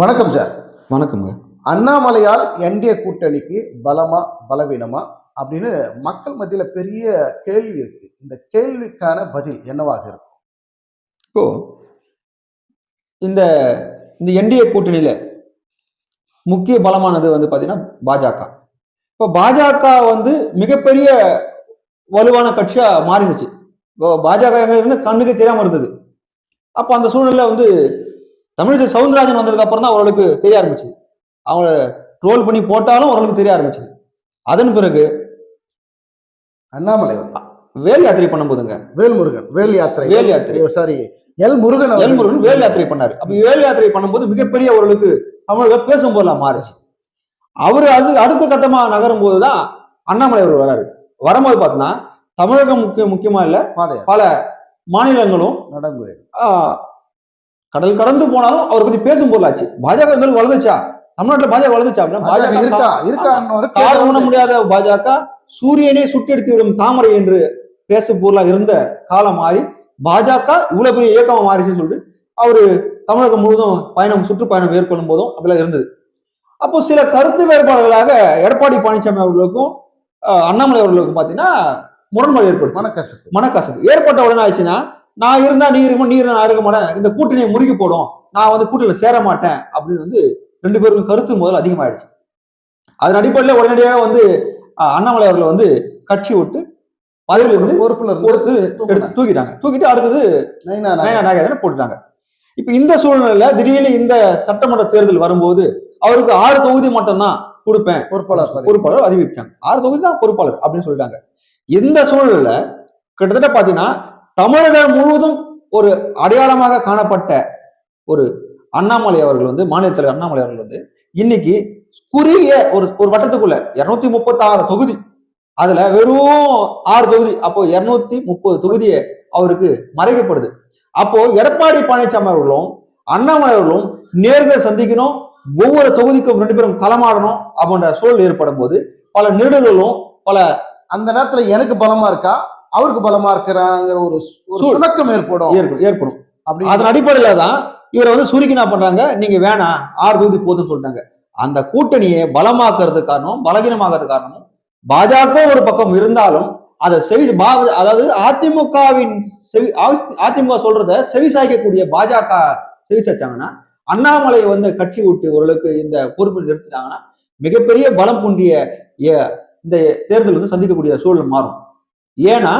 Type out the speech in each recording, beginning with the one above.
வணக்கம் சார் வணக்கம்ங்க. அண்ணாமலையால் என்டிஏ கூட்டணிக்கு பலமா பலவீனமா அப்படின்னு மக்கள் மத்தியில பெரிய கேள்வி இருக்கு. இந்த கேள்விக்கான பதில் என்னவாக இருக்கும்? இப்போ இந்த இந்த என்டிஏ கூட்டணியில முக்கிய பலமானது வந்து பார்த்தீங்கன்னா பாஜக. இப்போ பாஜக வந்து மிகப்பெரிய வலுவான கட்சியா மாறிடுச்சு. இப்போ பாஜக இருந்து கண்ணுக்கு தெரியாம இருந்தது. அப்போ அந்த சூழ்நிலை வந்து தமிழிசை சவுந்தரராஜன் வந்ததுக்கு அப்புறம் தான் அவர்களுக்கு தெரிய ஆரம்பிச்சது. அவங்கள ட்ரோல் பண்ணி போட்டாலும் அவர்களுக்கு தெரிய ஆரம்பிச்சது. அதன் பிறகு அண்ணாமலை வேல் யாத்திரை பண்ணும்போதுங்க. வேல்முருகன் வேல் யாத்திரை. வேல் யாத்திரை. சாரி எல் முருகன் அவர்கள். எல்முருகன் வேல் யாத்திரை பண்ணாரு. அப்ப வேல் யாத்திரை பண்ணும்போது மிகப்பெரிய அவர்களுக்கு தமிழக பேசும் போதெல்லாம் மாறுச்சு. அவரு அது அடுத்த கட்டமா நகரும் போதுதான் அண்ணாமலை அவர் வராரு. வரும்போது பார்த்தீங்கன்னா தமிழகம் முக்கிய முக்கியமா இல்ல பல மாநிலங்களும் நடைமுறை. கடல் கடந்து போனாலும் அவரை பத்தி பேசும் பொருளாச்சு. பாஜக இருந்தாலும் வளர்ந்துச்சா? தமிழ்நாட்டுல பாஜக வளர்ந்துச்சா அப்படின்னா பாஜக இருக்கா இருக்கான்னு கால் உணர முடியாத பாஜக சூரியனே சுட்டெடுத்து விடும் தாமரை என்று பேசும் பொருளா இருந்த காலம் மாறி பாஜக இவ்வளவு பெரிய இயக்கமா மாறிச்சுன்னு சொல்லிட்டு அவரு தமிழகம் முழுவதும் பயணம் சுற்றுப்பயணம் மேற்கொள்ளும் போதும் அப்படிலாம் இருந்தது. அப்போ சில கருத்து வேறுபாடுகளாக எடப்பாடி பழனிசாமி அவர்களுக்கும் அண்ணாமலை அவர்களுக்கும் பாத்தீங்கன்னா முரண்பாடு ஏற்படுச்சு மனக்கசப்பு. மனக்கசப்பு. ஏற்பட்ட உடனே ஆச்சுன்னா நான் இருந்தா நீ இருக்கும் நீ இருந்தா நான் இருக்க மாட்டேன். இந்த கூட்டணியை முறுக்கி போடும். நான் வந்து கூட்டணியில சேர மாட்டேன் அப்படின்னு வந்து ரெண்டு பேருக்கும் கருத்து முதல் அதிகமாயிடுச்சு. அதன் அடிப்படையில் உடனடியாக வந்து அண்ணாமலை அவர்களை வந்து கட்சி விட்டு பதவியில இருந்து பொறுப்புல பொறுத்து இருந்து எடுத்து தூக்கிட்டாங்க. தூக்கிட்டு அடுத்தது நாகேந்திரன் போட்டுட்டாங்க. இப்ப இந்த சூழ்நிலையில திடீர்னு இந்த சட்டமன்ற தேர்தல் வரும்போது அவருக்கு ஆறு தொகுதி மட்டும்தான் கொடுப்பேன். பொறுப்பாளர். பொறுப்பாளர் அறிவிச்சாங்க ஆறு தொகுதி தான் பொறுப்பாளர் அப்படின்னு சொல்லிட்டாங்க. இந்த சூழல்ல கிட்டத்தட்ட பாத்தீங்கன்னா தமிழர்கள் முழுவதும் ஒரு அடையாளமாக காணப்பட்ட ஒரு அண்ணாமலை அவர்கள் வந்து மாநில தலைவர் அண்ணாமலை அவர்கள் வந்து இன்னைக்கு குறுகிய ஒரு ஒரு வட்டத்துக்குள்ள இருநூத்தி முப்பத்தி ஆறு தொகுதி. அதுல வெறும் ஆறு தொகுதி. அப்போ இருநூத்தி முப்பது தொகுதியை அவருக்கு மறைக்கப்படுது. அப்போ எடப்பாடி பழனிசாமி அவர்களும் அண்ணாமலை அவர்களும் நேர்கள் சந்திக்கணும் ஒவ்வொரு தொகுதிக்கும் ரெண்டு பேரும் களமாடணும் அப்படின்ற சூழல் ஏற்படும் போது பல நெருடல்களும் அந்த நேரத்துல எனக்கு பலமா இருக்கா? அவருக்கு பலமா இருக்கிறாங்கிற ஒரு. சுணக்கம் ஏற்படும். ஏற்படும் அப்படி அதன் அடிப்படையில தான் இவரை வந்து சுருக்கி என்ன பண்றாங்க? நீங்க வேணாம் ஆறு தொகுதி போதும்னு சொல்லிட்டாங்க. அந்த கூட்டணியை பலமாக்குறதுக்கு காரணம் பலகீனமாக்குறது காரணமும் பாஜக ஒரு பக்கம் இருந்தாலும் அதை செவி அதாவது அதிமுகவின் செவி அதிமுக சொல்றத செவி சாய்க்கக்கூடிய பாஜக செவி சாய்ச்சாங்கன்னா அண்ணாமலையை வந்து கட்சி விட்டு ஓரளவுக்கு இந்த பொறுப்பில் நிறுத்தினாங்கன்னா மிகப்பெரிய பலம் குண்டிய இந்த தேர்தல் வந்து சந்திக்கக்கூடிய சூழல் மாறும். ஏன்னா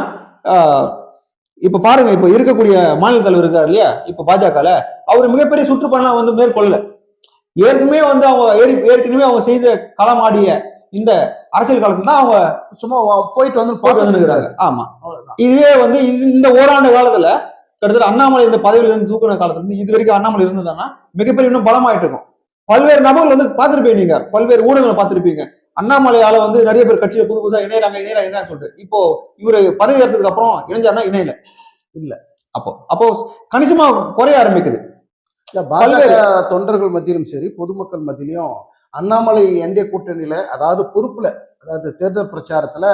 இப்ப பாருங்க இப்ப இருக்கக்கூடிய மாநில தலைவர் இருக்காரு இல்லையா? இப்ப பாஜகல அவர் மிகப்பெரிய சுற்றுப்பயணம் வந்து மேற்கொள்ளல. ஏற்கனவே வந்து அவங்க ஏறி- ஏற்கனவே அவங்க செய்த களமாடிய இந்த அரசியல் காலத்துல தான் அவங்க சும்மா போயிட்டு வந்து போட்டு பார்த்து வந்துருக்காங்க ஆமா. இதுவே வந்து இந்த ஓராண்டு காலத்துல கிட்டத்தட்ட அண்ணாமலை இந்த பதவியில இருந்து தூக்குன காலத்துல இருந்து இது வரைக்கும் அண்ணாமலை இருந்ததுன்னா மிகப்பெரிய இன்னும் பலமாயிட்டு இருக்கும். பல்வேறு நபர்கள் வந்து பார்த்திருப்பீங்க நீங்க. பல்வேறு ஊடகங்களை பார்த்திருப்பீங்க. அண்ணாமலையால வந்து நிறைய பேர் கட்சியில புது புதுசா இணையறாங்க இணையறாங்க இணையறாங்க சொல்லிட்டு. இப்போ இவரு பதவி ஏற்றதுக்கு அப்புறம் இணைஞ்சாருன்னா இணையல. இல்ல. அப்போ அப்போ கணிசமா குறைய ஆரம்பிக்குது. இல்ல பாஜக தொண்டர்கள் மத்தியிலும் சரி பொதுமக்கள் மத்தியிலும் அண்ணாமலை என்டிஏ கூட்டணியில அதாவது பொறுப்புல அதாவது தேர்தல் பிரச்சாரத்துல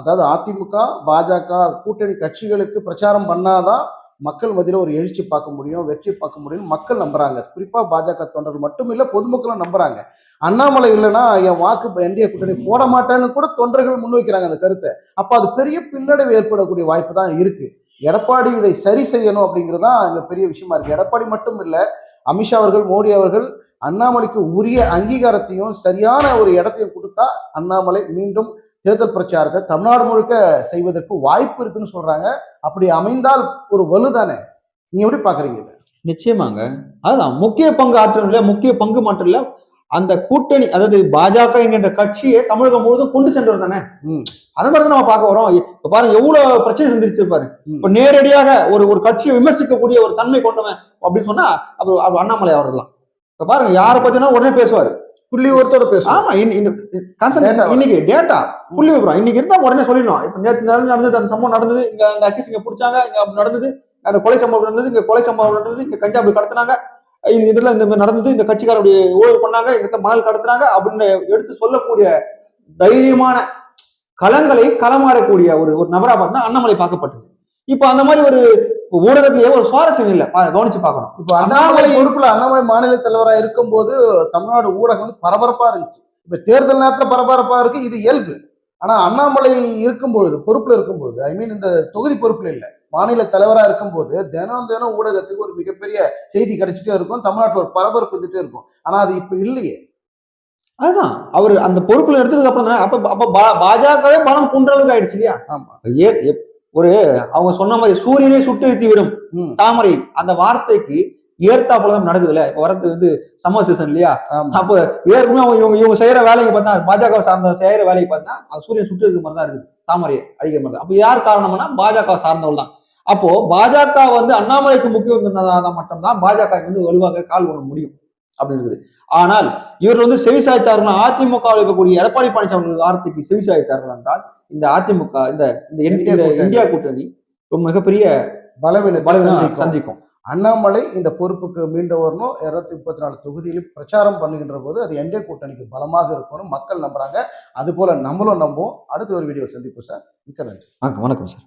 அதாவது அதிமுக பாஜக கூட்டணி கட்சிகளுக்கு பிரச்சாரம் பண்ணாதான் மக்கள் மத்தியில் ஒரு எழுச்சி பார்க்க முடியும் வெற்றி பார்க்க முடியும் மக்கள் நம்புறாங்க. குறிப்பாக பாஜக தொண்டர்கள் மட்டும் இல்லை பொதுமக்களும் நம்புறாங்க. அண்ணாமலை இல்லைன்னா என் வாக்கு என்டிஏ கூட்டணி போட மாட்டேன்னு கூட தொண்டர்கள் முன்வைக்கிறாங்க அந்த கருத்தை. அப்போ அது பெரிய பின்னடைவு ஏற்படக்கூடிய வாய்ப்பு தான் இருக்கு. எடப்பாடி இதை சரி செய்யணும் அப்படிங்கிறது தான் இங்க பெரிய விஷயமா இருக்கு. எடப்பாடி மட்டும் இல்லை அமித்ஷா அவர்கள் மோடி அவர்கள் அண்ணாமலைக்கு உரிய அங்கீகாரத்தையும் சரியான ஒரு இடத்தையும் கொடுத்தா அண்ணாமலை மீண்டும் தேர்தல் பிரச்சாரத்தை தமிழ்நாடு முழுக்க செய்வதற்கு வாய்ப்பு இருக்குன்னு சொல்றாங்க. அப்படி அமைந்தால் ஒரு வலுதானே நீங்க எப்படி பாக்குறீங்க இதை? நிச்சயமாங்க. அதுதான் முக்கிய பங்கு ஆற்றல் இல்ல முக்கிய பங்கு மாற்றம் இல்ல அந்த கூட்டணி அதாவது பாஜக என்கின்ற கட்சியை தமிழகம் முழுவதும் கொண்டு சென்றவர் தானே? ம். அந்த மாதிரி தான் நம்ம பார்க்க வரோம். இப்ப பாருங்க எவ்வளவு பிரச்சனை சந்திச்சு பாரு. ம். இப்ப நேரடியாக ஒரு ஒரு கட்சியை விமர்சிக்கக்கூடிய ஒரு தன்மை கொண்டவன் அப்படின்னு சொன்னா அப்ப அவர் அண்ணாமலை தான் இப்ப பாருங்க யாரை பத்தினா உடனே பேசுவாரு. புள்ளி ஒருத்தோட பேசுவோம் ஆமா. இன்னைக்கு டேட்டா புள்ளி விவரம். இன்னைக்கு இருந்தா உடனே சொல்லிடணும். இப்ப நேற்று நடந்து நடந்தது அந்த சம்பவம் நடந்தது இங்க அந்த அக்கிஸ் இங்க பிடிச்சாங்க இங்க நடந்தது அந்த கொலை சம்பவம் நடந்தது இங்க கொலை சம்பவம் நடந்தது இங்க கஞ்சா அப்படி கடத்தினாங்க. இந்த இதுல இந்த மாதிரி நடந்தது இந்த கட்சிக்கார அப்படி ஊழல் பண்ணாங்க இந்த இடத்துல மணல் கடத்துறாங்க அப்படின்னு எடுத்து சொல்லக்கூடிய தைரியமான களங்களை களமாடக்கூடிய ஒரு ஒரு நபரா பார்த்தா அண்ணாமலை பார்க்கப்பட்டது. இப்போ அந்த மாதிரி ஒரு ஊடகத்திலேயே ஒரு சுவாரஸ்யம் இல்லை. கவனிச்சு பார்க்கணும். இப்ப அண்ணாமலை பொறுப்புல அண்ணாமலை மாநில தலைவரா இருக்கும்போது தமிழ்நாடு ஊடகம் வந்து பரபரப்பா இருந்துச்சு. இப்ப தேர்தல் நேரத்துல பரபரப்பா இருக்கு இது இயல்பு. ஆனா அண்ணாமலை இருக்கும்பொழுது பொறுப்புல இருக்கும்போது ஐ மீன் இந்த தொகுதி பொறுப்புல இல்ல மாநில தலைவரா இருக்கும்போது தினம் தினம் ஊடகத்துக்கு ஒரு மிகப்பெரிய செய்தி கிடைச்சிட்டே இருக்கும் தமிழ்நாட்டுல ஒரு பரபரப்பு வந்துட்டே இருக்கும். ஆனா அது இப்ப இல்லையே. அதுதான். அவர் அந்த பொறுப்புல எடுத்ததுக்கு அப்புறம் தானே அப்ப அப்ப பா- பாஜகவே பலம் குன்ற அளவுக்கு ஆயிடுச்சு இல்லையா? ஆமா. ஏ எப்- ஒரு அவங்க சொன்ன மாதிரி சூரியனை சுட்டெழுத்தி விடும் தாமரை அந்த வார்த்தைக்கு ஏற்றாப்புல தான் நடக்குதுல்ல? இப்ப வரது வந்து சம்மர் சீசன் இல்லையா? அப்போ ஏற்கனவே அவங்க இவங்க இவங்க செய்யற வேலைக்கு பார்த்தா பாஜக சார்ந்த செய்யற வேலைக்கு பார்த்தா அது சூரியன் சுட்டு இருக்க மாதிரி தான் இருக்குது. தாமரையை அழிக்கிற மாதிரி. அப்ப யார் காரணம்னா பாஜக சார்ந்தவள் தான். அப்போ பாஜக வந்து அண்ணாமலைக்கு முக்கியம் இருந்ததால் மட்டும்தான் பாஜக வந்து வலுவாக கால் பண்ண முடியும் அப்படின்னு இருக்குது. ஆனால் இவர் வந்து செவிசாய்த்தார்கள் அதிமுக இருக்கக்கூடிய எடப்பாடி பழனிசாமி வார்த்தைக்கு செவிசாய்த்தார்கள் என்றால் இந்த அதிமுக இந்த இந்தியா இந்த கூட்டணி. ஒரு மிகப்பெரிய பலவீனத்தை பலவீனம் சந்திக்கும். அண்ணாமலை இந்த பொறுப்புக்கு மீண்டு வரணும். இருநூத்தி முப்பத்தி நாலு தொகுதியிலும் பிரச்சாரம் பண்ணுகின்ற போது அது என்டே கூட்டணிக்கு பலமாக இருக்கணும் மக்கள் நம்புறாங்க. அது போல நம்மளும் நம்புவோம். அடுத்த ஒரு வீடியோ சந்திப்போம் சார். மிக்க நன்றி. வணக்கம் சார்.